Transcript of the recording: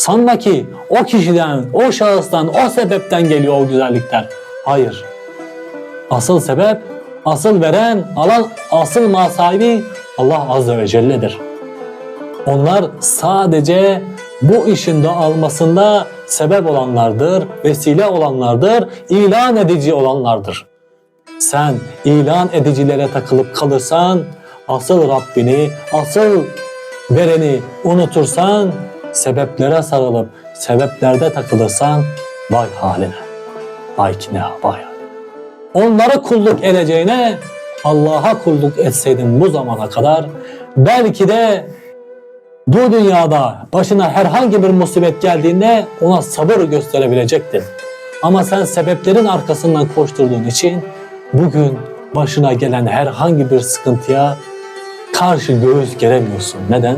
Sanma ki o kişiden, o şahıstan, o sebepten geliyor o güzellikler. Hayır. Asıl sebep, asıl veren, alan, asıl mal sahibi Allah Azze ve Celle'dir. Onlar sadece bu işin de almasında sebep olanlardır, vesile olanlardır, ilan edici olanlardır. Sen ilan edicilere takılıp kalırsan, asıl Rabbini, asıl vereni unutursan, sebeplere sarılıp sebeplerde takılırsan, vay haline, vay kine, vay. Onlara kulluk edeceğine Allah'a kulluk etseydin bu zamana kadar belki de bu dünyada başına herhangi bir musibet geldiğinde ona sabır gösterebilecektin. Ama sen sebeplerin arkasından koşturduğun için bugün başına gelen herhangi bir sıkıntıya karşı göğüs geremiyorsun. Neden?